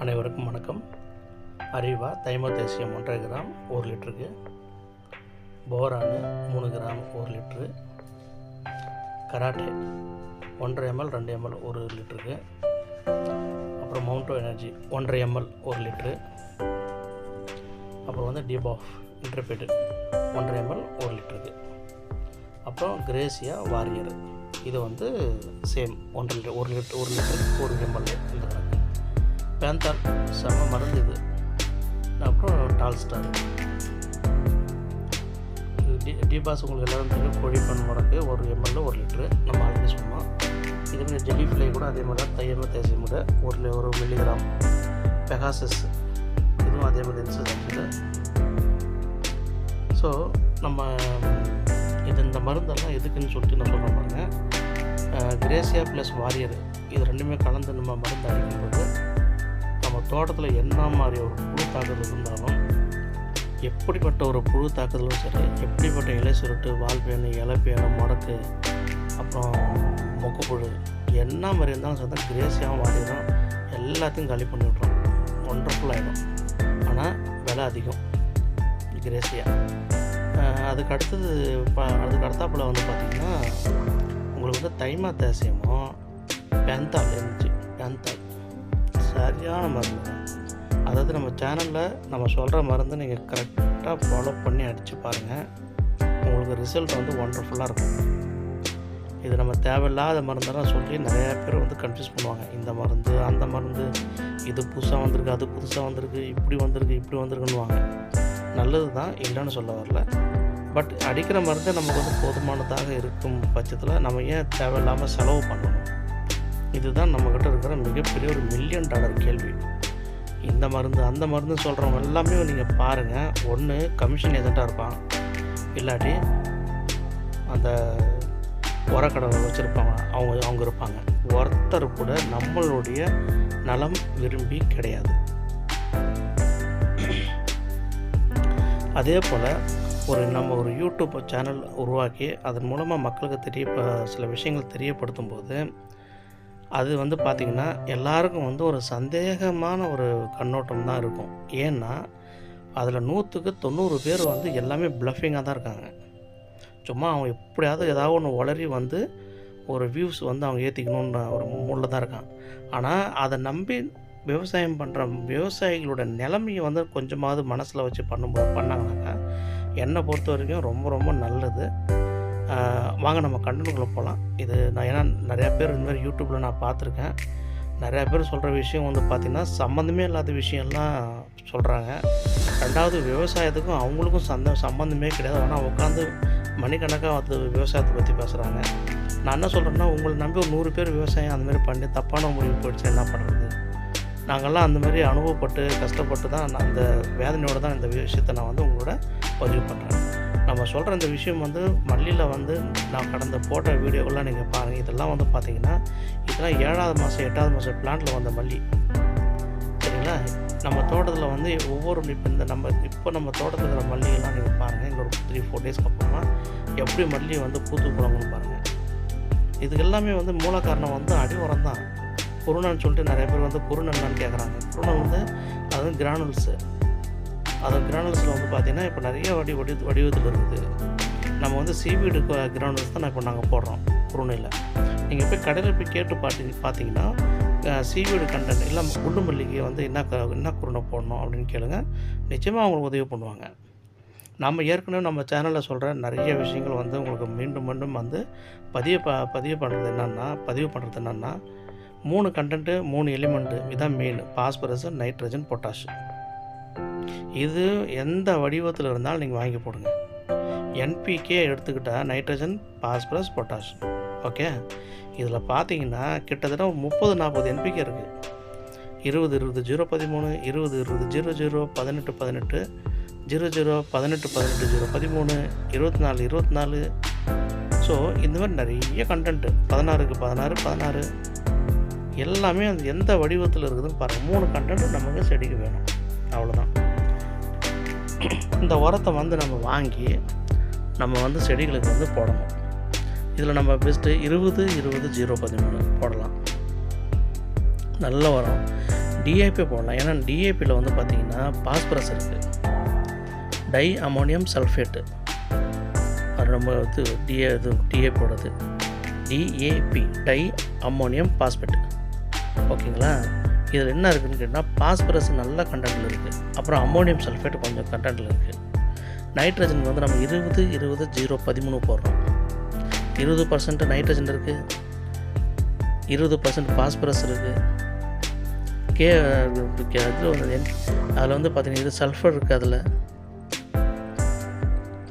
அனைவருக்கும் வணக்கம். அரிவா தைமதேசியம் ஒன்றரை கிராம் ஒரு லிட்டருக்கு. போரானு மூணு கிராம் ஒரு லிட்ரு கராட்டே ஒன்றரை எம்எல் ரெண்டு எம்எல் ஒரு லிட்டருக்கு. அப்புறம் மவுண்டோ எனர்ஜி ஒன்றரை எம்எல் ஒரு லிட்ரு அப்புறம் வந்து டிபாஃப் இன்டர்பெட்டு ஒன்றரை எம்எல் ஒரு லிட்டருக்கு. அப்புறம் கிரேசியா வாரியர். இது வந்து சேம் ஒன்றரை லிட்டர் ஒரு லிட்டர் ஒரு லிட்டர் ஒரு எம்எல் இந்த பேந்தார் செம்ம மருந்து இது. அப்புறம் டால் ஸ்டார். டிபாஸ் உங்களுக்கு எல்லாரும் தெரியும். கோழி பண் முடக்கு ஒரு எம்எல்ல ஒரு லிட்ரு நம்ம ஆல்ரெடி சொன்னோம் இது மாதிரி ஜெல்லி ஃப்ளை கூட அதே மாதிரி தான். தையம தேசிய முறை. ஒரு ஒரு மில்லிகிராம் பெகாசஸ் இதுவும் அதே மாதிரி இருந்துச்சு ஸோ நம்ம இது இந்த மருந்தெல்லாம் எதுக்குன்னு சொல்லிட்டு நான் சொல்கிறேன் பாருங்கள் கிரேசியா ப்ளஸ் வாரியர் இது ரெண்டுமே கலந்து நம்ம மருந்து அடிக்கும்போது தோட்டத்தில் என்ன மாதிரி ஒரு புழு தாக்குதல் இருந்தாலும் எப்படிப்பட்ட ஒரு புழு தாக்குதலும் சரி எப்படிப்பட்ட இலை சுருட்டு வால்பேனு இலைப்பேனு முடக்கு அப்புறம் மொக்குப்புழு என்ன மாதிரி இருந்தாலும் சரி கிரேசியாகவும் வாரியரும் எல்லாத்தையும் காலி பண்ணி விட்றோம் ஒண்டர்ஃபுல் ஆகிடும் ஆனால் விலை அதிகம். கிரேசியா. அதுக்கு அடுத்தது ப அதுக்கு அடுத்தாப்புல வந்து பார்த்திங்கன்னா உங்களுக்கு வந்து தைமா தேசியமும் பெந்தால் இருந்துச்சு. பெந்தால். சரியான மருந்து. அதாவது நம்ம சேனலில் நம்ம சொல்கிற மருந்து நீங்கள் கரெக்டாக ஃபாலோ பண்ணி அடித்து பாருங்கள் உங்களுக்கு ரிசல்ட் வந்து ஒண்டர்ஃபுல்லாக இருக்கும். இது நம்ம தேவையில்லாத மருந்தெல்லாம் சொல்லி நிறையா பேர் வந்து கன்ஃபியூஸ் பண்ணுவாங்க. இந்த மருந்து அந்த மருந்து இது புதுசாக வந்திருக்கு அது புதுசாக வந்திருக்கு இப்படி வந்திருக்கு இப்படி வந்திருக்குன்னுவாங்க. நல்லது தான் இல்லைன்னு சொல்ல வரல. பட் அடிக்கிற மருந்து நமக்கு வந்து போதுமானதாக இருக்கும் பட்சத்தில் நம்ம ஏன் தேவையில்லாமல் செலவு பண்ணணும்? இதுதான் நம்மக்கிட்ட இருக்கிற மிகப்பெரிய ஒரு மில்லியன் டாலர் கேள்வி. இந்த மருந்து அந்த மருந்து சொல்கிறவங்க எல்லாமே நீங்கள் பாருங்கள் ஒன்று கமிஷன் ஏஜெண்ட்டாக இருப்பான். இல்லாட்டி அந்த உரக்கடை வச்சுருப்பாங்க. அவங்க அவங்க இருப்பாங்க. ஒருத்தர் கூட நம்மளுடைய நலம் விரும்பி கிடையாது. அதே போல் ஒரு நம்ம ஒரு யூடியூப் சேனல் உருவாக்கி அதன் மூலமாக மக்களுக்கு தெரிய சில விஷயங்கள் தெரியப்படுத்தும் போது அது வந்து பார்த்திங்கன்னா எல்லாருக்கும் வந்து ஒரு சந்தேகமான ஒரு கண்ணோட்டம் தான் இருக்கும். ஏன்னா அதில் நூற்றுக்கு தொண்ணூறு பேர் வந்து எல்லாமே ப்ளஃபிங்காக தான் இருக்காங்க. சும்மா அவங்க எப்படியாவது ஏதாவது ஒன்று உளறி வந்து ஒரு வியூஸ் வந்து அவங்க ஏற்றிக்கணுன்ற ஒரு மூடில் தான் இருக்கான் ஆனால் அதை நம்பி விவசாயம் பண்ணுற விவசாயிகளோட நிலைமையை வந்து கொஞ்சமாவது மனசில் வச்சு பண்ணும்போது பண்ணாங்கனாக்கா என்னை பொறுத்த வரைக்கும் ரொம்ப ரொம்ப நல்லது. வாங்க நம்ம கண்டனுக்குள்ளே போகலாம் இது நான் ஏன்னா நிறையா பேர் இந்த மாதிரி யூடியூப்பில் நான் பார்த்துருக்கேன். நிறையா பேர் சொல்கிற விஷயம் வந்து பார்த்திங்கன்னா சம்மந்தமே இல்லாத விஷயம்லாம் சொல்கிறாங்க ரெண்டாவது விவசாயத்துக்கும் அவங்களுக்கும் சந்த சம்மந்தமே கிடையாது. ஆனால் உட்காந்து மணிக்கணக்காக வந்து விவசாயத்தை பற்றி பேசுகிறாங்க நான் என்ன சொல்கிறேன்னா உங்களை நம்பி ஒரு நூறு பேர் விவசாயம் அந்தமாதிரி பண்ணி தப்பான முடிவு போயிடுச்சு என்ன பண்ணுறது நாங்கள்லாம் அந்த மாதிரி அனுபவப்பட்டு கஷ்டப்பட்டு தான் நான் அந்த வேதனையோடு தான் இந்த விஷயத்தை நான் வந்து உங்களோட பதிவு பண்ணுறேன் நம்ம சொல்கிற இந்த விஷயம் வந்து மல்லியில் வந்து நான் கடந்த போட்ட வீடியோக்கெல்லாம் நீங்கள் பாருங்கள் இதெல்லாம் வந்து பார்த்தீங்கன்னா இதெல்லாம் ஏழாவது மாதம் எட்டாவது மாதம் பிளான்ட்டில் வந்த மல்லி. சரிங்களா? நம்ம தோட்டத்தில் வந்து ஒவ்வொரு இப்போ இந்த நம்ம இப்போ நம்ம தோட்டத்தில் இருக்கிற மல்லியெல்லாம் நீங்கள் பாருங்கள் இன்னொரு த்ரீ ஃபோர் டேஸ்க்கு அப்புறமா எப்படி மல்லி வந்து பூத்து போடாங்கன்னு பாருங்கள் இதுக்கு எல்லாமே வந்து மூல காரணம் வந்து அடி உரம் தான். குருணன்னு சொல்லிட்டு நிறைய பேர் வந்து குருணன் கேட்குறாங்க குருணன் வந்து அது கிரானுல்ஸு அது கிரானுல்ஸில் வந்து பார்த்திங்கன்னா இப்போ நிறைய வடி வடி வடிவத்தில் இருக்குது. நம்ம வந்து சீவீடு கிரானுல்ஸ் தான் இப்போ நாங்கள் போடுறோம் குருணையில் நீங்கள் போய் கடையில் போய் கேட்டு பார்த்து பார்த்தீங்கன்னா சீவீடு கண்டென்ட் இல்லை குண்டு மல்லிகை வந்து என்ன க என்ன குருணை போடணும் அப்படின்னு கேளுங்க. நிச்சயமாக அவங்களுக்கு உதவி பண்ணுவாங்க. நம்ம ஏற்கனவே நம்ம சேனலில் சொல்கிற நிறைய விஷயங்கள் வந்து உங்களுக்கு மீண்டும் மீண்டும் வந்து பதிவு ப பதிவு பண்ணுறது என்னென்னா பதிவு பண்ணுறது என்னென்னா மூணு கண்டென்ட்டு மூணு எலிமெண்ட்டு இதான் மெயின் பாஸ்பரஸ் நைட்ரஜன் பொட்டாஷ் இது எந்த வடிவத்தில் இருந்தாலும் நீங்கள் வாங்கி போடுங்க. என்பிகே எடுத்துக்கிட்டால் நைட்ரஜன் பாஸ்பரஸ் பொட்டாஷ் ஓகே இதில் பார்த்தீங்கன்னா கிட்டத்தட்ட முப்பது நாற்பது என்பிகே இருக்குது இருபது இருபது ஜீரோ பதிமூணு இருபது இருபது ஜீரோ ஜீரோ பதினெட்டு பதினெட்டு ஜீரோ ஜீரோ பதினெட்டு பதினெட்டு ஜீரோ பதிமூணு இருபத்தி நாலு இருபத்தி நாலு ஸோ இந்த மாதிரி நிறைய கண்டென்ட்டு பதினாறுக்கு பதினாறு பதினாறு. எல்லாமே அந்த எந்த வடிவத்தில் இருக்குதுன்னு பாருங்கள் மூணு கண்டென்ட்டு நமக்கு செடிக்கு வேணும். அவ்வளோதான் இந்த உரத்தை வந்து நம்ம வாங்கி நம்ம வந்து செடிகளுக்கு வந்து போடணும். இதில் நம்ம பெஸ்ட்டு இருபது இருபது ஜீரோ பதிமூணு போடலாம். நல்ல உரம். டிஏபி போடலாம். ஏன்னா டிஏபியில் வந்து பார்த்திங்கன்னா பாஸ்பரஸ் இருக்குது டை அமோனியம் சல்ஃபேட்டு அது நம்ம இது டிஏ இது டிஏ போடுறது. டிஏபி டை அம்மோனியம் பாஸ்பேட் ஓகேங்களா? இதில் என்ன இருக்குதுன்னு கேட்டால் பாஸ்பரஸ் நல்ல கண்டென்ட்டில் இருக்குது அப்புறம் அம்மோனியம் சல்ஃபேட் கொஞ்சம் கண்டென்ட்டில் இருக்குது நைட்ரஜன் வந்து நம்ம இருபது இருபது ஜீரோ பதிமூணு போடுறோம். இருபது பர்சன்ட் நைட்ரஜன் இருக்குது இருபது பர்சன்ட் பாஸ்பரஸ் இருக்குது கே வந்து அதில் வந்து பார்த்திங்கன்னா இது சல்ஃபர் இருக்குது அதில்.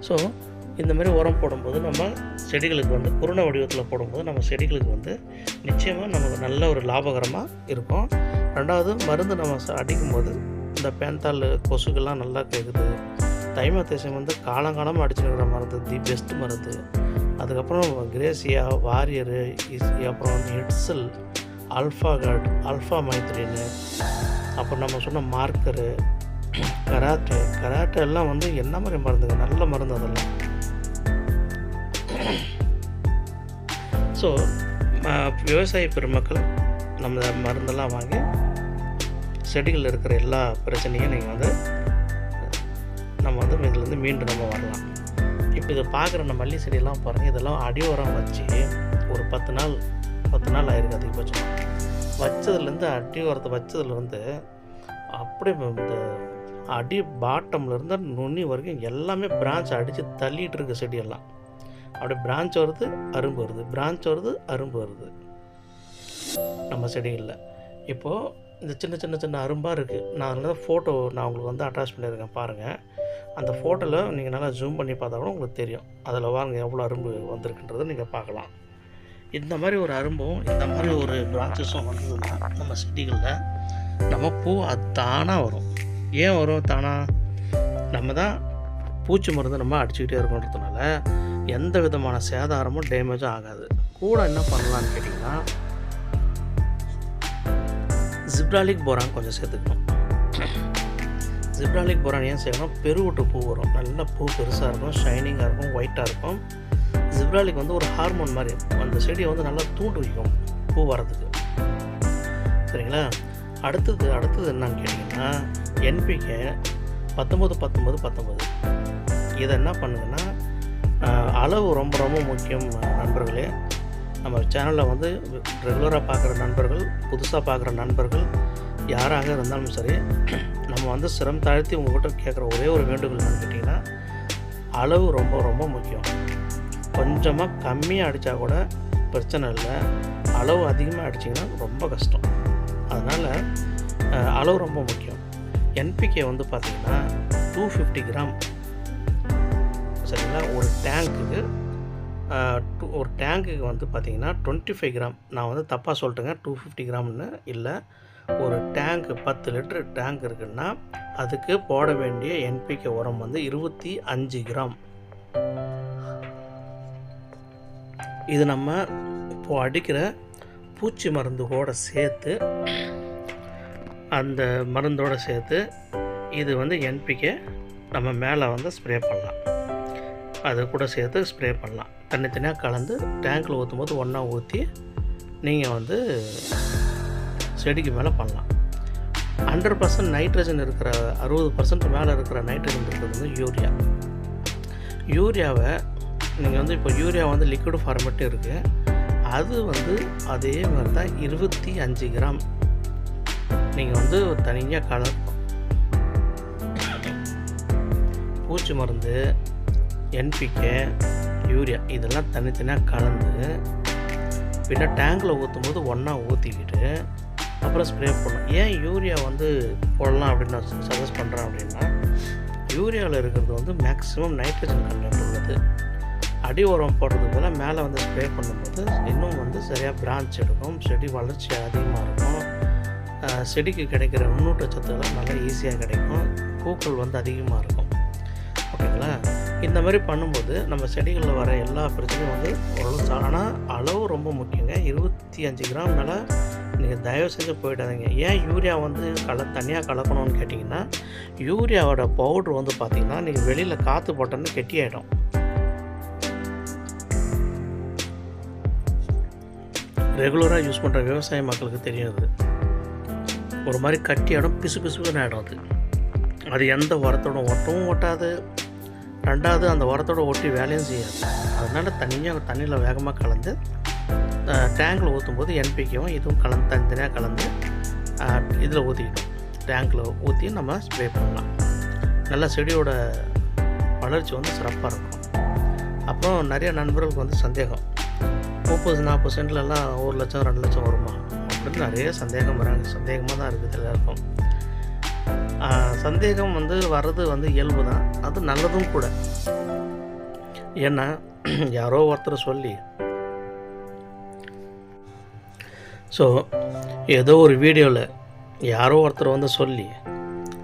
ஸோ இந்த மாதிரி உரம் போடும்போது நம்ம செடிகளுக்கு வந்து குருண வடிவத்தில் போடும்போது நம்ம செடிகளுக்கு வந்து நிச்சயமாக நமக்கு நல்ல ஒரு லாபகரமாக இருக்கும். ரெண்டாவது மருந்து நம்ம அடிக்கும்போது இந்த பேந்தால் கொசுக்கெல்லாம் நல்லா கேட்குது தைமத்தேசம் வந்து காலங்காலமாக அடிச்சுருக்கிற மருந்து தி பெஸ்ட் மருந்து. அதுக்கப்புறம் கிரேசியா வாரியரு இஸ் அப்புறம் வந்து ஹெட்ஸல் அல்ஃபா கார்டு அல்ஃபா மைத்ரின்னு அப்புறம் நம்ம சொன்ன மார்க்கரு கராட்டே கராட்டே எல்லாம் வந்து என்ன மாதிரி மருந்துங்க? நல்ல மருந்து அதெல்லாம். ஸோ விவசாய பெருமக்கள் நம்ம மருந்தெல்லாம் வாங்கி செடிகளில் இருக்கிற எல்லா பிரச்சனையும் நீங்கள் வந்து நம்ம வந்து இதுலேருந்து மீண்டு நம்ம வரலாம். இப்போ இதை பார்க்குற நம்ம மல்லி செடியெல்லாம் பாருங்கள் இதெல்லாம் அடி உரம் வச்சு ஒரு பத்து நாள் பத்து நாள் ஆயிருக்கு அதிகபட்சம். வச்சதுலேருந்து அடி உரத்தை வச்சதுலேருந்து அப்படியே இந்த அடி பாட்டம்லேருந்து நுண்ணி நுனி வரைக்கும் எல்லாமே பிரான்ச் அடித்து தள்ளிகிட்டு இருக்கு செடியெல்லாம். அப்படியே பிரான்ச் வருது அரும்பு வருது. பிரான்ச் வருது அரும்பு வருது. நம்ம செடிகளில். இப்போது இந்த சின்ன சின்ன சின்ன அரும்பாக இருக்குது நான் அதில் ஃபோட்டோ நான் உங்களுக்கு வந்து அட்டாச் பண்ணியிருக்கேன் பாருங்கள் அந்த ஃபோட்டோவில் நீங்கள் நல்லா ஜூம் பண்ணி பார்த்தா கூட உங்களுக்கு தெரியும். அதில் வாங்க எவ்வளோ அரும்பு வந்திருக்குன்றதை நீங்கள் பார்க்கலாம். இந்த மாதிரி ஒரு அரும்பும் இந்த மாதிரி ஒரு பிரான்ச்சஸும் வந்ததுன்னா நம்ம செடிகளில் நம்ம பூ அது தானாக வரும். ஏன் வரும் தானாக நம்ம தான் பூச்சி மருந்து நம்ம அடிச்சுக்கிட்டே இருக்கோன்றதுனால எந்த விதமான சேதாரமும் டேமேஜும் ஆகாது. கூட என்ன பண்ணலான்னு கேட்டிங்கன்னா ஜிப்ராலிக் போரான் கொஞ்சம் சேர்த்துக்கணும். ஜிப்ராலிக் போரான் ஏன் சேர்க்கணும்? பெருவுட்டு பூ வரும். நல்ல பூ பெருசாக இருக்கும் ஷைனிங்காக இருக்கும் ஒயிட்டாக இருக்கும். ஜிப்ராலிக் வந்து ஒரு ஹார்மோன் மாதிரி அந்த செடியை வந்து நல்லா தூண்டு வைக்கும் பூ வரதுக்கு சரிங்களா? அடுத்தது அடுத்தது என்னன்னு கேட்டிங்கன்னா என்பிகே பத்தொம்பது பத்தொம்பது பத்தொம்பது இதை என்ன பண்ணுங்கன்னா அளவு ரொம்ப ரொம்ப முக்கியம் நண்பர்களே. நம்ம சேனலில் வந்து ரெகுலராக பார்க்குற நண்பர்கள் புதுசாக பார்க்குற நண்பர்கள் யாராக இருந்தாலும் சரி நம்ம வந்து சிரம் தாழ்த்தி உங்கள்கிட்ட கேட்குற ஒரே ஒரு வேண்டுகோள் என்னன்னு கேட்டிங்கன்னா அளவு ரொம்ப ரொம்ப முக்கியம். கொஞ்சமாக கம்மியாக அடித்தா கூட பிரச்சனை இல்லை. அளவு அதிகமாக அடிச்சிங்கன்னா ரொம்ப கஷ்டம். அதனால் அளவு ரொம்ப முக்கியம். என்பிகே வந்து பார்த்திங்கன்னா டூ ஃபிஃப்டி கிராம் சரிங்களா? ஒரு டேங்க்குக்கு ஒரு டேங்க்குக்கு வந்து பார்த்திங்கன்னா டுவெண்ட்டி ஃபைவ் கிராம். நான் வந்து தப்பாக சொல்லிட்டேங்க டூ ஃபிஃப்டி கிராம்னு இல்லை. ஒரு டேங்கு பத்து லிட்டரு டேங்க் இருக்குன்னா அதுக்கு போட வேண்டிய என்பிகே உரம் வந்து இருபத்தி அஞ்சு கிராம். இது நம்ம இப்போ அடிக்கிற பூச்சி மருந்து கூட சேர்த்து அந்த மருந்தோடு சேர்த்து இது வந்து என்பிகே நம்ம மேலே வந்து ஸ்ப்ரே பண்ணலாம். அது கூட சேர்த்து ஸ்ப்ரே பண்ணலாம். தனித்தனியாக கலந்து டேங்க்கில் ஊற்றும் போது ஒன்றா ஊற்றி நீங்கள் வந்து செடிக்கு மேலே பண்ணலாம். ஹண்ட்ரட் பர்சன்ட் நைட்ரஜன் இருக்கிற அறுபது பர்சன்ட் மேலே இருக்கிற நைட்ரஜன் இருக்கிறது வந்து யூரியா யூரியாவை நீங்கள் வந்து இப்போ யூரியா வந்து லிக்விட் ஃபார்மேட்டு இருக்குது அது வந்து அதே மாதிரி தான் இருபத்தி அஞ்சு கிராம் நீங்கள் வந்து தனியாக கலக்கணும் பூச்சி மருந்து என்பிகே யூரியா இதெல்லாம் தனித்தனியாக கலந்து பின்ன டேங்கில் ஊற்றும் போது ஒன்றா ஊற்றிக்கிட்டு அப்புறம் ஸ்ப்ரே பண்ணணும் ஏன் யூரியா வந்து போடலாம் அப்படின்னு நான் சஜஸ்ட் பண்ணுறேன் அப்படின்னா யூரியாவில் இருக்கிறது வந்து மேக்ஸிமம் நைட்ரஜன் கண்டென்ட் உள்ளது. அடி உரம் போடுறதுக்கு பதிலா மேலே வந்து ஸ்ப்ரே பண்ணும்போது இன்னும் வந்து சரியாக பிரான்ச் எடுக்கும் செடி வளர்ச்சி அதிகமாக இருக்கும். செடிக்கு கிடைக்கிற முன்னூற்ற சத்துக்கள் நல்லா ஈஸியாக கிடைக்கும். பூக்கள் வந்து அதிகமாக இருக்கும். இந்த மாதிரி பண்ணும்போது நம்ம செடிகளில் வர எல்லா பிரச்சனையும் வந்து ஓரளவு ஆனால் அளவு ரொம்ப முக்கியங்க. இருபத்தி அஞ்சு கிராம் மேலே நீங்கள் தயவு செஞ்சு போயிடாதீங்க. ஏன் யூரியா வந்து கல தனியாக கலக்கணும்னு கேட்டிங்கன்னா யூரியாவோட பவுட்ரு வந்து பார்த்திங்கன்னா நீங்கள் வெளியில் காற்று போட்டோன்னு கெட்டியாயிடும். ரெகுலராக யூஸ் பண்ணுற விவசாய மக்களுக்கு தெரியாது. ஒரு மாதிரி கட்டி பிசு பிசுன்னு ஆகிடும் அது. அது எந்த உரத்தோட ஒட்டவும் ஒட்டாது ரெண்டாவது அந்த உரத்தோட ஒட்டி வேலையும் செய்யாது அதனால் தனியாக தண்ணியில் வேகமாக கலந்து டேங்கில் ஊற்றும் போது என்பிக்கும் இதுவும் கலந்து தனித்தனியாக கலந்து இதில் ஊற்றிக்கணும் டேங்கில் ஊற்றி நம்ம ஸ்ப்ரே பண்ணலாம். நல்லா செடியோட வளர்ச்சி வந்து சிறப்பாக இருக்கும். அப்புறம் நிறைய நண்பர்களுக்கு வந்து சந்தேகம். முப்பது நாற்பது சென்ட்லலாம் ஒரு லட்சம் ரெண்டு லட்சம் வருமா? அப்படின்னு நிறைய சந்தேகம் வராங்க. சந்தேகமாக தான் இருக்குது எல்லாருக்கும். சந்தேகம் வந்து வர்றது வந்து இயல்பு தான். அது நல்லதும் கூட. ஏன்னா யாரோ ஒருத்தர் சொல்லி ஸோ ஏதோ ஒரு வீடியோவில் யாரோ ஒருத்தர் வந்து சொல்லி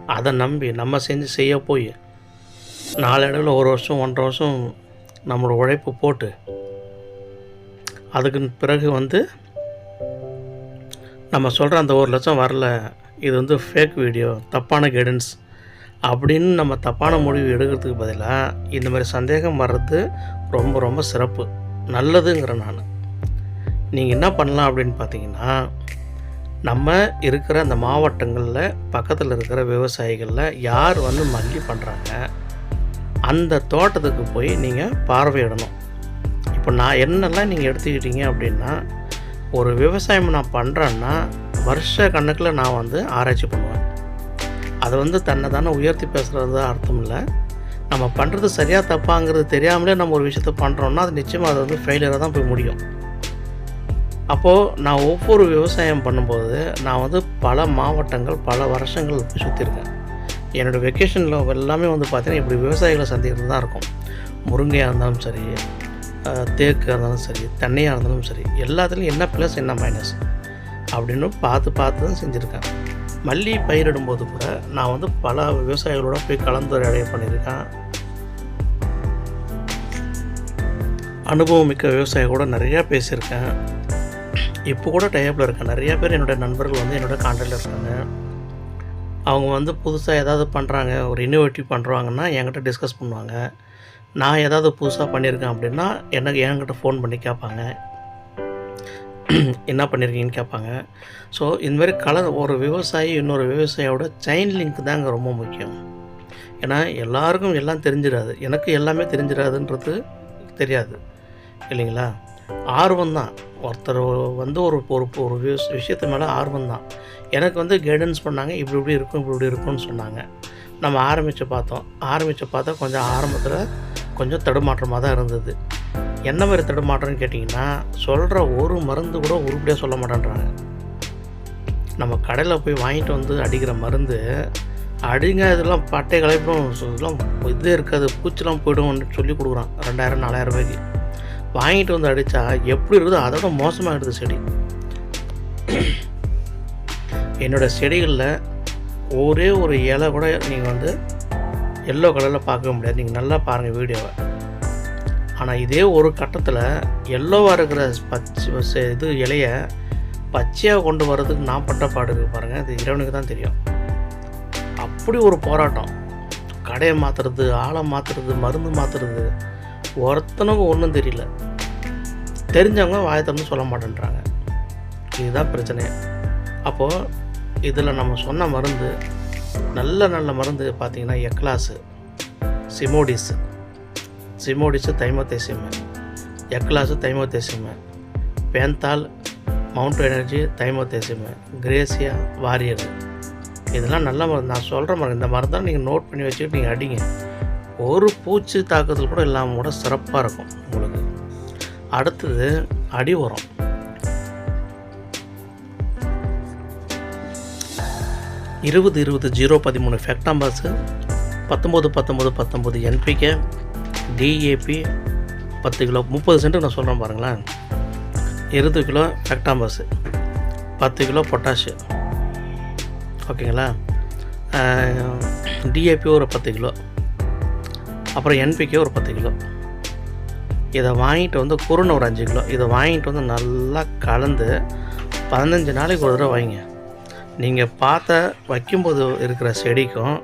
அதை நம்பி நம்ம செஞ்சு செய்ய போய் நாளடைவில் ஒரு வருஷம் ஒன்றரை வருஷம் நம்மளோட உழைப்பு போட்டு அதுக்கு பிறகு வந்து நம்ம சொல்கிற அந்த ஒரு லட்சம் வரல இது வந்து ஃபேக் வீடியோ தப்பான கைடன்ஸ் அப்படின்னு நம்ம தப்பான முடிவு எடுக்கிறதுக்கு பதிலாக இந்த மாதிரி சந்தேகம் வர்றது ரொம்ப ரொம்ப சிறப்பு. நல்லதுங்கிறேன் நான். நீங்கள் என்ன பண்ணலாம் அப்படின்னு பார்த்தீங்கன்னா நம்ம இருக்கிற அந்த மாவட்டங்களில் பக்கத்தில் இருக்கிற விவசாயிகளில் யார் வந்து மல்லி பண்ணுறாங்க அந்த தோட்டத்துக்கு போய் நீங்கள் பார்வையிடணும். இப்போ நான் என்னெல்லாம் நீங்கள் எடுத்துக்கிட்டீங்க அப்படின்னா ஒரு விவசாயம் நான் பண்ணுறேன்னா வருஷ கணக்கில் நான் வந்து ஆராய்ச்சி பண்ணுவேன். அது வந்து தன்னை தானே உயர்த்தி பேசுகிறது அர்த்தம் இல்லை. நம்ம பண்ணுறது சரியாக தப்பாங்கிறது தெரியாமலே நம்ம ஒரு விஷயத்த பண்ணுறோன்னா அது நிச்சயமாக அது வந்து ஃபெயிலியராக தான் போய் முடியும். அப்போது நான் ஒவ்வொரு விவசாயம் பண்ணும்போது நான் வந்து பல மாவட்டங்கள் பல வருஷங்கள் சுற்றிருக்கேன் என்னோடய வெக்கேஷனில் எல்லாமே வந்து பார்த்திங்கன்னா இப்படி விவசாயிகளை சந்திக்கிறது தான் இருக்கும். முருங்கையாக இருந்தாலும் சரி தேக்காக இருந்தாலும் சரி தண்ணியாக இருந்தாலும் சரி எல்லாத்துலேயும் என்ன ப்ளஸ் என்ன மைனஸ் அப்படின்னு பார்த்து பார்த்து தான் செஞ்சுருக்கேன் மல்லி பயிரிடும்போது கூட நான் வந்து பல விவசாயிகளோட போய் கலந்துரையாடைய பண்ணியிருக்கேன். அனுபவம் மிக்க விவசாயி கூட நிறையா பேசியிருக்கேன். இப்போ கூட டைப்பில் இருக்கேன். நிறைய பேர் என்னுடைய நண்பர்கள் வந்து என்னோடய கான்டாக்டில் இருக்காங்க. அவங்க வந்து புதுசாக ஏதாவது பண்ணுறாங்க ஒரு இன்னோவேட்டிவ் பண்ணுறாங்கன்னா என்கிட்ட டிஸ்கஸ் பண்ணுவாங்க. நான் ஏதாவது புதுசாக பண்ணியிருக்கேன் அப்படின்னா எனக்கு என்கிட்ட ஃபோன் பண்ணி கேட்பாங்க. என்ன பண்ணியிருக்கீங்கன்னு கேட்பாங்க. ஸோ இந்த மாதிரி கலர் ஒரு விவசாயி இன்னொரு விவசாயியோட செயின் லிங்க் தாங்க ரொம்ப முக்கியம். ஏன்னா எல்லாருக்கும் எல்லாம் தெரிஞ்சிடாது. எனக்கு எல்லாமே தெரிஞ்சிடாதுன்றது தெரியாது. இல்லைங்களா? ஆர்வம் தான். ஒருத்தர் வந்து ஒரு ஒரு ஒரு விஷயத்து மேலே ஆர்வம் தான். எனக்கு வந்து கைடன்ஸ் பண்ணாங்க. இப்படி இப்படி இருக்கும் இப்படி இப்படி இருக்கும்னு சொன்னாங்க. நம்ம ஆரம்பித்து பார்த்தோம். ஆரம்பித்து பார்த்தா கொஞ்சம் ஆரம்பத்தில் கொஞ்சம் தடுமாற்றமாக தான் இருந்தது. என்ன மாதிரி தடுமாற்றம்னு கேட்டிங்கன்னா சொல்கிற ஒரு மருந்து கூட உருப்படியாக சொல்ல மாட்டேன்றாங்க. நம்ம கடையில் போய் வாங்கிட்டு வந்து அடிக்கிற மருந்து அடிங்க இதெல்லாம் பட்டை கலைப்பும் இதெல்லாம் இது இருக்காது பூச்சிலாம் போய்டும்னு சொல்லி கொடுக்குறான். ரெண்டாயிரம் நாலாயிரம் ரூபாய்க்கு. வாங்கிட்டு வந்து அடித்தா எப்படி இருக்குதோ அதோட மோசமாக இருக்குது செடி. என்னோடய செடிகளில் ஒரே ஒரு இலை கூட நீங்கள் வந்து எல்லோ கலரில் பார்க்க முடியாது. நீங்கள் நல்லா பாருங்கள் வீடியோவை. ஆனால் இதே ஒரு கட்டத்தில் எல்லோவாக இருக்கிற பச்சை இது இலைய பச்சையாக கொண்டு வர்றதுக்கு நான் பட்ட பாடு இருக்கு பாருங்கள் இது இறைவனுக்கு தான் தெரியும். அப்படி ஒரு போராட்டம். கடையை மாற்றுறது ஆளை மாற்றுறது மருந்து மாற்றுறது ஒருத்தனுக்கும் ஒன்றும் தெரியல. தெரிஞ்சவங்க வாயை சொல்ல மாட்டேன்றாங்க. இதுதான் பிரச்சனை. அப்போது இதில் நம்ம சொன்ன மருந்து நல்ல நல்ல மருந்து பார்த்தீங்கன்னா எக்லாஸு சிமோடிஸ். சிமோடிஸு தைமோத்தேசியமு எக்லாஸு தைமோத்தேசியமு பேந்தால் மவுண்ட் எனர்ஜி தைமோத்தேசியமு கிரேசியா வாரியர். இதெல்லாம் நல்ல மருந்து. நான் சொல்கிற மருந்து இந்த மருந்தான் நீங்கள் நோட் பண்ணி வச்சுக்கிட்டு நீங்கள் அடிங்க. ஒரு பூச்சி தாக்குதல் கூட இல்லாமல் கூட சிறப்பாக இருக்கும் உங்களுக்கு. அடுத்தது அடி உரம் இருபது இருபது ஜீரோ பதிமூணு ஃபேக்டாம்பாஸு பத்தொம்போது பத்தொம்போது பத்தொம்போது என்பிகே டிஏபி பத்து கிலோ முப்பது சென்ட் நான் சொல்கிறேன் பாருங்களேன். இருபது கிலோ ஃபெக்டாம்பாஸு பத்து கிலோ பொட்டாஷு ஓகேங்களா? டிஏபி ஒரு பத்து கிலோ. அப்புறம் என்பிகே ஒரு பத்து கிலோ. இதை வாங்கிட்டு வந்து குருணை ஒரு அஞ்சு கிலோ. இதை வாங்கிட்டு வந்து நல்லா கலந்து பதினஞ்சு நாளைக்கு ஒரு தடவை வாங்கிங்க. நீங்கள் பார்த்த வைக்கும்போது இருக்கிற செடிக்கும்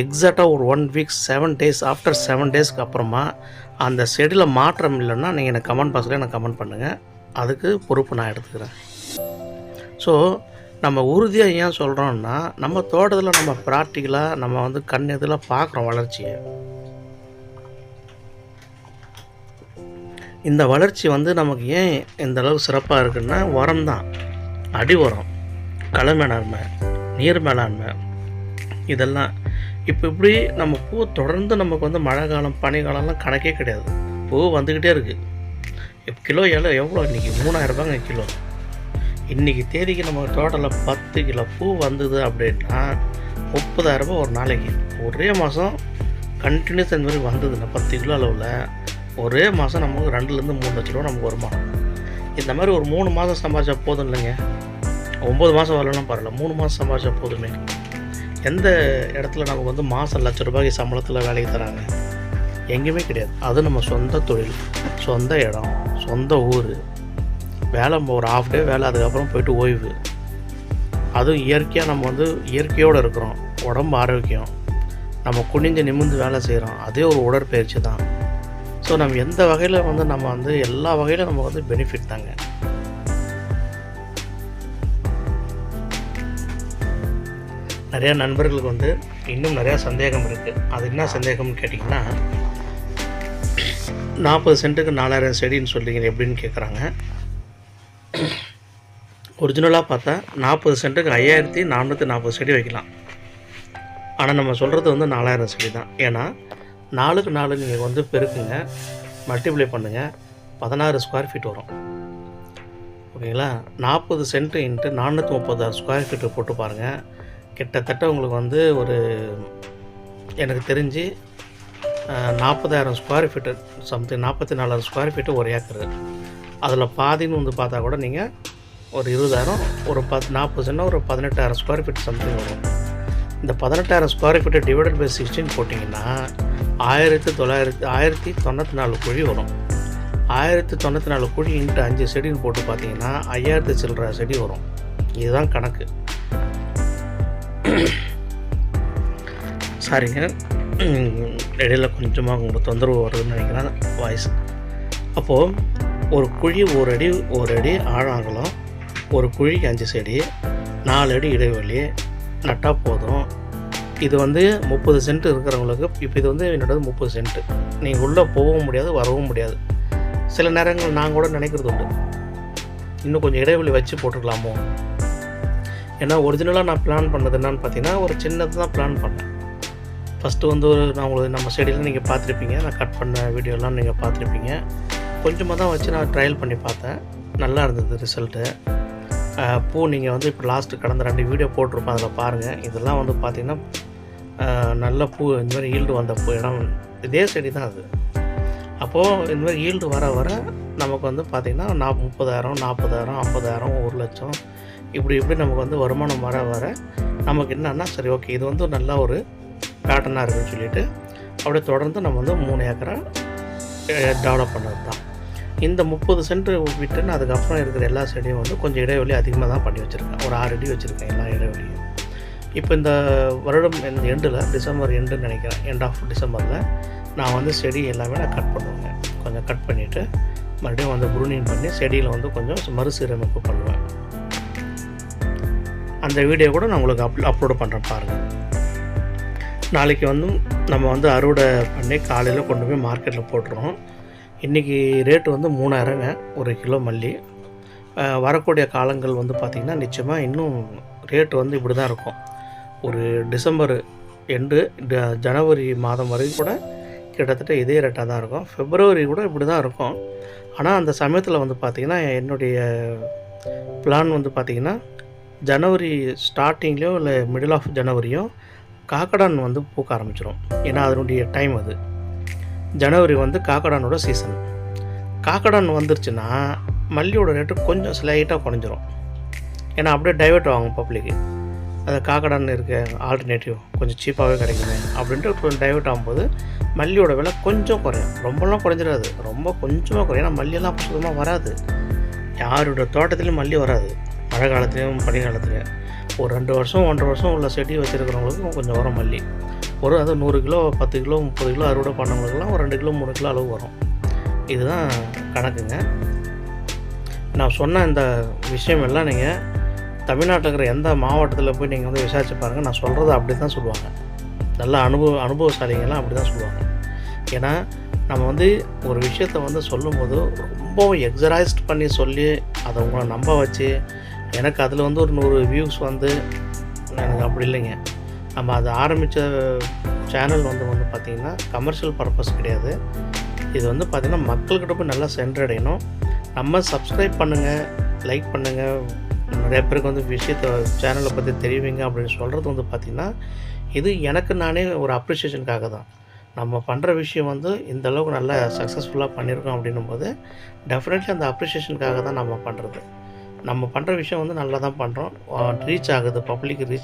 எக்ஸாக்டாக ஒரு one week seven days after seven டேஸ்க்கு அப்புறமா அந்த செடியில் மாற்றம் இல்லைன்னா நீங்கள் எனக்கு கமெண்ட் பாக்ஸில் எனக்கு கமெண்ட் பண்ணுங்கள் அதுக்கு பொறுப்பு நான் எடுத்துக்கிறேன். ஸோ நம்ம உறுதியாக ஏன் சொல்கிறோன்னா நம்ம தோட்டத்தில் நம்ம ப்ராக்டிக்கலாக நம்ம வந்து கண் இதில் பார்க்குறோம் வளர்ச்சியை. இந்த வளர்ச்சி வந்து நமக்கு ஏன் இந்த அளவுக்கு சிறப்பாக இருக்குன்னா உரம் தான் அடி உரம் களை மேலாண்மை நீர் மேலாண்மை இதெல்லாம் இப்போ இப்படி நம்ம பூ தொடர்ந்து நமக்கு வந்து மழை காலம் பனி காலம்லாம் கணக்கே கிடையாது. பூ வந்துக்கிட்டே இருக்குது இப்போ கிலோ எவ்வளோ எவ்வளோ? இன்றைக்கி மூணாயிரரூபாங்க கிலோ. இன்றைக்கி தேதிக்கு நம்ம டோட்டலில் பத்து கிலோ பூ வந்தது அப்படின்னா முப்பதாயிரரூபா ஒரு நாளைக்கு. ஒரே மாதம் கண்டினியூஸ் இந்த மாதிரி வந்ததுன்னா பத்து கிலோ அளவில். ஒரே மாதம் நமக்கு ரெண்டுலேருந்து மூணு லட்ச ரூபா நமக்கு வருமானம். இந்த மாதிரி ஒரு மூணு மாதம் சம்பாதிச்சா போதும் இல்லைங்க. ஒம்பது மாதம் வரலன்னா பரவாயில்ல. மூணு மாதம் சம்பாதிச்சா போதுமே. எந்த இடத்துல நமக்கு வந்து மாதம் லட்ச ரூபாய்க்கு சம்பளத்தில் வேலைக்கு தராங்க? எங்கேயுமே கிடையாது. அது நம்ம சொந்த தொழில் சொந்த இடம் சொந்த ஊர். வேலை ஒரு ஆஃப் டே வேலை அதுக்கப்புறம் போயிட்டு ஓய்வு. அதுவும் இயற்கையாக நம்ம வந்து இயற்கையோடு இருக்கிறோம். உடம்பு ஆரோக்கியம். நம்ம குனிஞ்சு நிமிர்ந்து வேலை செய்கிறோம் அதே ஒரு உடற்பயிற்சி தான். ஸோ நம்ம எந்த வகையில் வந்து நம்ம வந்து எல்லா வகையிலும் நம்ம வந்து பெனிஃபிட் தாங்க. நிறையா நண்பர்களுக்கு வந்து இன்னும் நிறையா சந்தேகம் இருக்குது அது என்ன சந்தேகம்னு கேட்டிங்கன்னா நாற்பது சென்ட்டுக்கு நாலாயிரம் செடின்னு சொல்கிறீங்க எப்படின்னு கேட்குறாங்க ஒரிஜினலாக பார்த்தா நாற்பது சென்ட்டுக்கு ஐயாயிரத்தி நானூற்றி நாற்பது செடி வைக்கலாம். ஆனால் நம்ம சொல்கிறது வந்து நாலாயிரம் செடி தான். ஏன்னா நாலுக்கு நாலு நீங்கள் வந்து பெருக்குங்க. மல்டிப்ளை பண்ணுங்கள் பதினாறு ஸ்கொயர் ஃபீட் வரும். ஓகேங்களா? நாற்பது சென்ட்டு இன்ட்டு நானூற்றி முப்பத்தாறு ஸ்கொயர் ஃபீட்டு போட்டு பாருங்கள் கிட்டத்தட்ட உங்களுக்கு வந்து ஒரு எனக்கு தெரிஞ்சு நாற்பதாயிரம் ஸ்கொயர் ஃபீட்டு சம்திங் நாற்பத்தி நாலாயிரம் ஸ்கொயர் ஃபீட்டு ஒரு ஏக்கரு. அதில் பாதின்னு வந்து பார்த்தா கூட நீங்கள் ஒரு இருபதாயிரம் ஒரு பத் நாற்பது சென்ட் ஒரு பதினெட்டாயிரம் ஸ்கொயர் ஃபீட் சம்திங் வரும். இந்த பதினெட்டாயிரம் square feet divided by sixteen போட்டிங்கன்னா ஆயிரத்தி தொள்ளாயிரத்தி ஆயிரத்தி தொண்ணூற்றி நாலு குழி வரும். ஆயிரத்தி தொண்ணூற்றி நாலு குழி இன்ட்டு அஞ்சு செடின்னு போட்டு பார்த்தீங்கன்னா ஐயாயிரத்தி சில்லற செடி வரும். இதுதான் கணக்கு. சாரிங்க இடையில கொஞ்சமாக உங்களுக்கு தொந்தரவு வருதுன்னு நினைக்கிறேன். வாய்ஸ் அப்போது ஒரு குழி ஒரு அடி ஒரு அடி ஆழாங்கலம் ஒரு குழிக்கு அஞ்சு செடி நாலு அடி இடைவெளி நட்டால் போதும். இது வந்து முப்பது சென்ட் இருக்கிறவங்களுக்கு இப்போ இது வந்து என்னோடது முப்பது சென்ட்டு நீங்கள் உள்ளே போகவும் முடியாது வரவும் முடியாது. சில நேரங்கள் நான் கூட நினைக்கிறது உண்டு இன்னும் கொஞ்சம் இடைவெளி வச்சு போட்டுக்கலாமோ? ஏன்னா ஒரிஜினலாக நான் பிளான் பண்ணது என்னன்னு பார்த்தீங்கன்னா ஒரு சின்னது தான் பிளான் பண்ணேன். ஃபஸ்ட்டு வந்து ஒரு நான் உங்களுக்கு நம்ம செடியில் நீங்கள் பார்த்துருப்பீங்க. நான் கட் பண்ண வீடியோலாம் நீங்கள் பார்த்துருப்பீங்க. கொஞ்சமாக தான் வச்சு நான் ட்ரையல் பண்ணி பார்த்தேன். நல்லா இருந்தது ரிசல்ட்டு பூ நீங்கள் வந்து இப்போ லாஸ்ட்டு கடந்த ரெண்டு வீடியோ போட்டிருப்பேன் அதில் பாருங்கள் இதெல்லாம் வந்து பார்த்திங்கன்னா நல்ல பூ. இந்த மாதிரி ஈல்டு வந்த பூ. இடம் இதே செடி தான் அது. அப்போது இந்த மாதிரி ஈல்டு வர வர நமக்கு வந்து பார்த்திங்கன்னா நா முப்பதாயிரம் நாற்பதாயிரம் ஐம்பதாயிரம் ஒரு லட்சம் இப்படி இப்படி நமக்கு வந்து வருமானம் வர வர நமக்கு என்னன்னா சரி ஓகே இது வந்து நல்ல ஒரு பேட்டர்னாக இருக்குன்னு சொல்லிட்டு அப்படியே தொடர்ந்து நம்ம வந்து மூணு ஏக்கரை டெவலப் பண்ணது தான் இந்த முப்பது சென்ட் விட்டுன்னு அதுக்கப்புறம் இருக்கிற எல்லா செடியும் வந்து கொஞ்சம் இடைவெளி அதிகமாக தான் பண்ணி வச்சுருக்கேன். ஒரு ஆறு அடி வச்சுருக்கேன் எல்லா இடைவெளியும். இப்போ இந்த வருடம் இந்த எண்டில் டிசம்பர் எண்டுன்னு நினைக்கிறேன். எண்ட் ஆஃப் டிசம்பரில் நான் வந்து செடி எல்லாமே நான் கட் பண்ணுவேங்க கொஞ்சம் கட் பண்ணிவிட்டு மறுபடியும் வந்து ப்ரூனிங் பண்ணி செடியில் வந்து கொஞ்சம் மறுசீரமைப்பு பண்ணுவேன். அந்த வீடியோ கூட நான் உங்களுக்கு அப் அப்லோட் பண்ணுறேன் பாருங்கள் நாளைக்கு வந்து நம்ம வந்து அறுவடை பண்ணி காலையில் கொண்டு போய் மார்க்கெட்டில் போட்டுருவோம். இன்றைக்கி ரேட்டு வந்து மூணாயிரங்க ஒரு கிலோ மல்லி. வரக்கூடிய காலங்கள் வந்து பார்த்திங்கன்னா நிச்சயமாக இன்னும் ரேட்டு வந்து இப்படி தான் இருக்கும். ஒரு டிசம்பர் எண்டு ஜனவரி மாதம் வரைக்கும் கூட கிட்டத்தட்ட இதே ரேட்டாக தான் இருக்கும். ஃபெப்ரவரி கூட இப்படி தான் இருக்கும். ஆனால் அந்த சமயத்தில் வந்து பார்த்திங்கன்னா என்னுடைய பிளான் வந்து பார்த்திங்கன்னா ஜனவரி ஸ்டார்டிங்லேயோ இல்லை மிடில் ஆஃப் ஜனவரியோ காக்கடான் வந்து பூக்க ஆரம்பிச்சிடும் ஏன்னா அதனுடைய டைம் அது. ஜனவரி வந்து காக்கடானோட சீசன் காக்கடான் வந்துருச்சுன்னா மல்லியோட ரேட்டு கொஞ்சம் ஸ்லைட்டாக குறைஞ்சிரும். ஏன்னா அப்படியே டைவெர்ட் ஆகும் பப்ளிக்கு அது காக்கடான் இருக்க ஆல்டர்னேட்டிவ் கொஞ்சம் சீப்பாகவே கிடைக்குது அப்படின்ட்டு கொஞ்சம் டைவெர்ட் ஆகும்போது மல்லியோட விலை கொஞ்சம் குறையும். ரொம்பலாம் குறைஞ்சிடாது ரொம்ப கொஞ்சமாக குறையும். ஏன்னா மல்லியெல்லாம் சுத்தமாக வராது. யாரோட தோட்டத்துலேயும் மல்லி வராது. மழை காலத்துலேயும் பனி காலத்துலேயும் ஒரு ரெண்டு வருஷம் ஒன்றரை வருஷம் உள்ள செடி வச்சுருக்கிறவங்களுக்கும் கொஞ்சம் வரும் மல்லி. ஒரு அது நூறு கிலோ பத்து கிலோ முப்பது கிலோ அறுவடை பண்ணவங்களுக்குலாம் ஒரு ரெண்டு கிலோ மூணு கிலோ அளவு வரும். இதுதான் கணக்குங்க. நான் சொன்ன இந்த விஷயம் எல்லாம் நீங்கள் தமிழ்நாட்டில் இருக்கிற எந்த மாவட்டத்தில் போய் நீங்கள் வந்து விசாரிச்சு பாருங்கள் நான் சொல்கிறது அப்படி தான் சொல்லுவாங்க. நல்ல அனுபவ அனுபவசாலிங்கெல்லாம் அப்படி தான் சொல்லுவாங்க. ஏன்னா நம்ம வந்து ஒரு விஷயத்த வந்து சொல்லும்போது ரொம்ப எக்ஸரைஸ்ட் பண்ணி சொல்லி அதை உங்களை நம்ப வச்சு எனக்கு அதில் வந்து ஒரு நூறு வியூஸ் வந்து எனக்கு அப்படி இல்லைங்க. நம்ம அதை ஆரம்பித்த சேனல் வந்து வந்து பார்த்திங்கன்னா கமர்ஷியல் பர்பஸ் கிடையாது. இது வந்து பார்த்திங்கன்னா மக்கள்கிட்ட போய் நல்லா சென்றடையணும் நம்ம சப்ஸ்கிரைப் பண்ணுங்கள் லைக் பண்ணுங்கள் நிறைய பேருக்கு வந்து விஷயத்தை சேனலை பற்றி தெரிவிங்க அப்படின்னு சொல்கிறது வந்து பார்த்திங்கன்னா இது எனக்கு நானே ஒரு அப்ரிஷியேஷனுக்காக தான். நம்ம பண்ணுற விஷயம் வந்து இந்த அளவுக்கு நல்லா சக்ஸஸ்ஃபுல்லாக பண்ணியிருக்கோம் அப்படின்னும் போது டெஃபினெட்லி அந்த அப்ரிஷியேஷனுக்காக தான் நம்ம பண்ணுறது நம்ம பண்ணுற விஷயம் வந்து நல்லா தான் பண்ணுறோம் ரீச் ஆகுது பப்ளிக் ரீச்